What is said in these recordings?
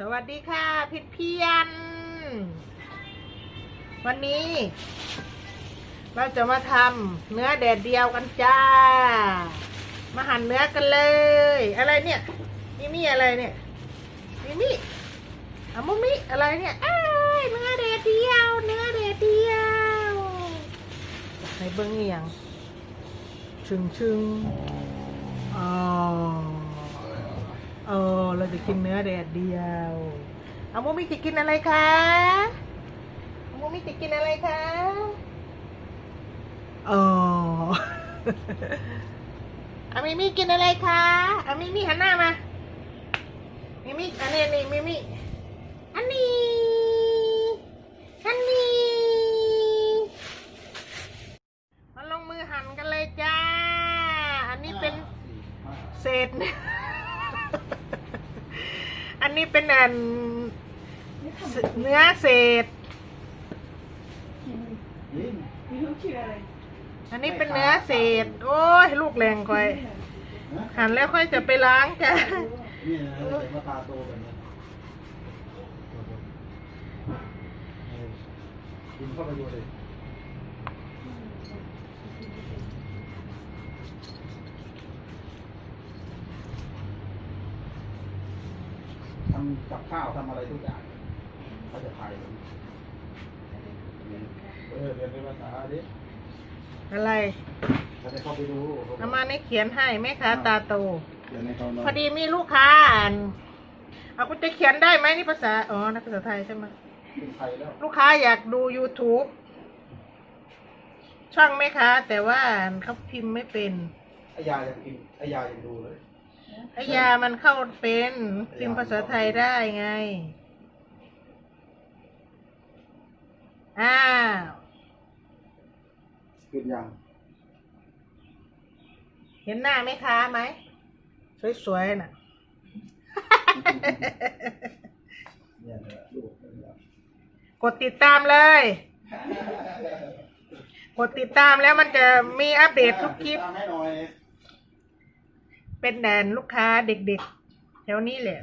สวัสดีค่ะพิดเพียน วันนี้ เราจะมาทำเนื้อแดดเดียวกันจ้า มาหั่นเนื้อกันเลย อะไรเนี่ยมิมี่อะไรเนี่ยมิมี่อะมุมิอะไรเนี่ยเอ้ยเนื้อแดดเดียว เนื้อแดดเดียวในเบิ้งเอียงชึงชึงอ๋อ เออเราจะกินเนื้อแดดเดียวเอาโมมิจะกินอะไรคะเอาโมมิจะกินอะไรคะเอออามิมี่กินอะไรคะอามิมี่หันหน้ามามิมี่อันนี้อันนี้มิมี่อันนี้อันนี้มาลงมือหั่นกันเลยจ้า อันนี้เป็นเศษอัน นี้เป็นอันเนื้อเศษอันนี้เป็นเนื้อเศษ โอ้ยลูกแรงค่อย หั่นแล้วค่อยจะไปล้างจ้ะนี่นะเห็นว่าตาโตแบบนี้กินเข้าไปดูเลย กับข้าวทำอะไรทุกอย่างเขาจะถ่ายผมเออเรียนเป็นภาษาดิอะไรเขาจะเข้าไปดูเอามาในเขียนให้แม่ค้าตาโต เดี๋ยวในเขานอนพอดีมีลูกค้าอ่านเอาคุณจะเขียนได้ไหมนี่ภาษา อ๋อนักภาษาไทยใช่ไหมเป็นไทยแล้วลูกค้าอยากดู YouTube ช่องไหมคะ แต่ว่าเขาพิมพ์ไม่เป็นไอยายังกินไอยายังดูเลย ไอยามันเข้าเป็นพิมพ์ภาษาไทยได้ไง อ้าวกินยังเห็นหน้าไหมคะไหม สวยๆน่ะ เนี่ยเนี่ยลูกเนี่ยกดติดตามเลย กดติดตามแล้วมันจะมีอัปเดตทุกคลิป ตามให้หน่อย เป็นแดนลูกค้าเด็กๆ แถวนี้แหละ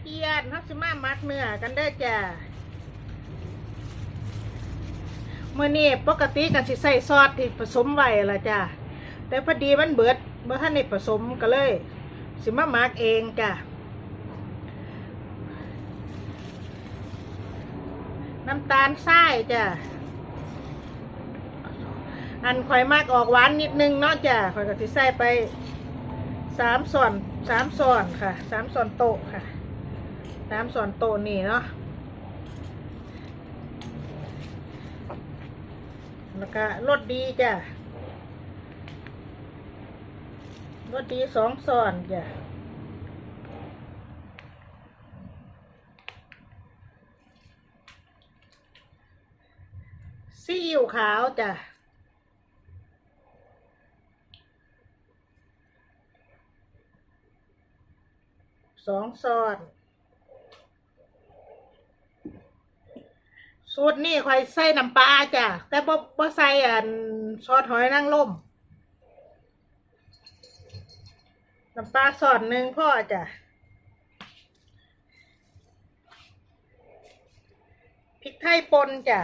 เพี้ยนๆเขาสิมามักเนื้อกันเด้จ้าเมื่อนี้ปกติกันสิใส่ซอสที่ผสมไว้ละจ้าแต่พอดีมันเบิดเมื่อท่านได้ผสมก็เลย สิมามักเองจ้าน้ำตาลทรายจ้าอันข่อยมากออกหวานนิดนึงเนาะจ้าข่อยก็สิใส่ไปสามส่วนสามส่วนค่ะสามส่วนโต๊ะค่ะ สามส่วนโตนี่เนาะแล้วก็รสดีจ้ะรสดีสองส่วนจ้ะซีอิ๊วขาวจ้ะสองซอน สูตรนี่คอยใส่น้ำปลาจ้ะ แต่บ่บ่ใส่อันซอสหอยนางรมน้ำปลาสอนหนึ่งพ่อจ้ะพริกไทยป่นจ้ะ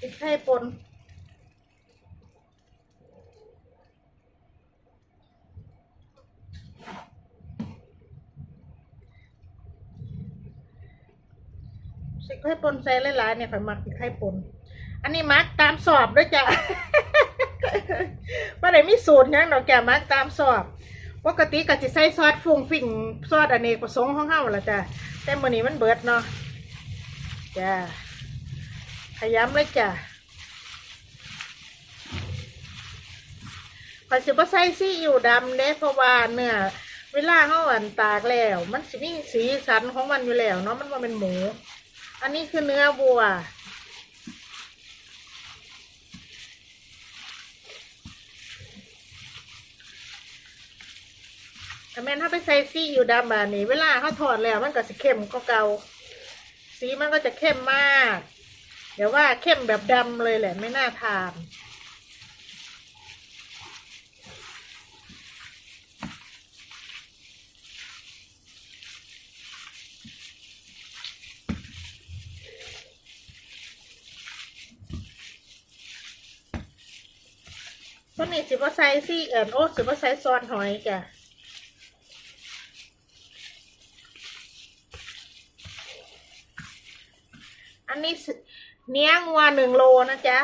พริกไทยป่น สิไข่ปนใส่หลายๆเนี่ยข่อยมักสิไข่ปน อันนี้มักตามสอบด้วยจ้ะว่าได้มีสูตรยังดอกแก่มักตามสอบ ปกติก็สิใส่ซอสฟุงฟิ่งซอสอเนกประสงค์ของเฮาละจ้ะ แต่มื้อนี้มันเบิดเนาะ จ้ะ ขยำเลยจ้ะข่อยสิบ่ใส่ซีอิ๊วดำเด้เพราะว่าเนื้อเวลาเฮาอันตากแล้ว มันสิมีสีสันของมันอยู่แล้วเนาะ มันบ่าเป็นหมู อันนี้คือเนื้อวัว แต่แม่นถ้าไปใส่ซีอิ๊วดำแบบนี้ เวลาเขาถอดแล้วมันก็จะเข้มก็เกาสีมันก็จะเข้มมาก เดี๋ยวว่าเข้มแบบดำเลยแหละไม่น่าทาน ต้นนี้สิบ่ใส่ซี่เอิญโอ้สิบ่ใส่ซอสหอยจ้ะอันนี้เนี้ยงัวหนึ่งโลนะจ๊ะ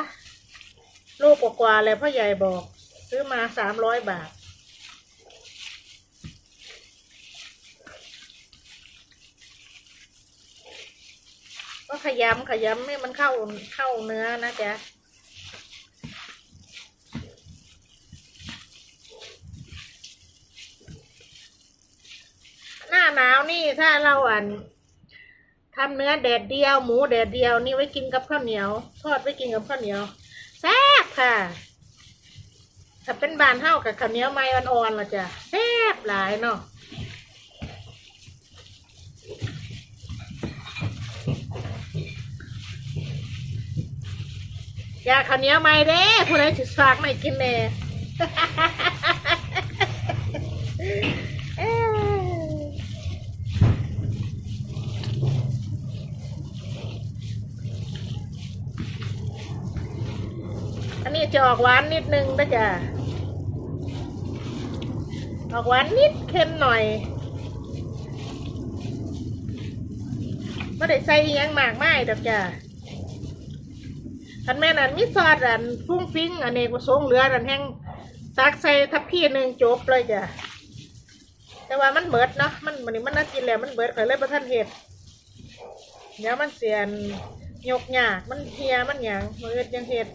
โลกว่าๆเลยพ่อใหญ่บอก ซื้อมาสามร้อยบาทก็ขยำขยำให้มันเข้าเข้าเนื้อนะจ๊ะ หนาวนี่ถ้าเราอันทำเนื้อแดดเดียว หมูแดดเดียว นี่ไว้กินกับข้าวเหนียว ทอดไว้กินกับข้าวเหนียวแซ่บค่ะ ถ้าเป็นบานเท่ากับข้าวเหนียวไม้อ่อนๆละจ้ะแซ่บหลายเนาะอยากข้าวเหนียวไม้เด้ผู้ใดสิฝากไม่กินแน่ เอ้ย อันนี้จะออกหวานนิดนึงนะจ๊ะออกหวานนิดเค็มหน่อยไม่ได้ใส่อิหยังมากไมายดอกจ้ะคันแม่นอันมีซอสอันฟุ้งฟิ้งอันเอกประสงค์เหลืออันแห้งตักใส่ทัพพี่หนึ่งจบเลยจ้ะแต่ว่ามันเบิดเนาะมันมันนี่มันน่ากินแล้วมันเบิดข่อยเลยประท่านเห็ดเดี๋ยวมันเสียนยกหยากมันเฮียมันหยังมือดยังเห็ด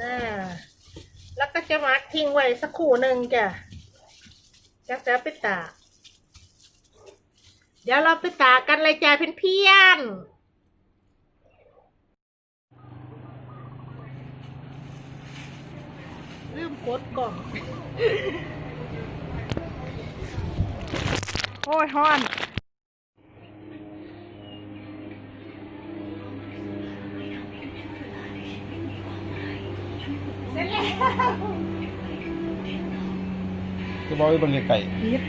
อ่าแล้วก็จะมักทิ้งไว้สักครู่หนึ่งจ้ะจะจะไปตากเดี๋ยวเราไปตากกันเลยจ้ะเพื่อนๆลืมกดกล่อง โอ้ยฮอน จะบอกว่าเป็นไก่ยิบ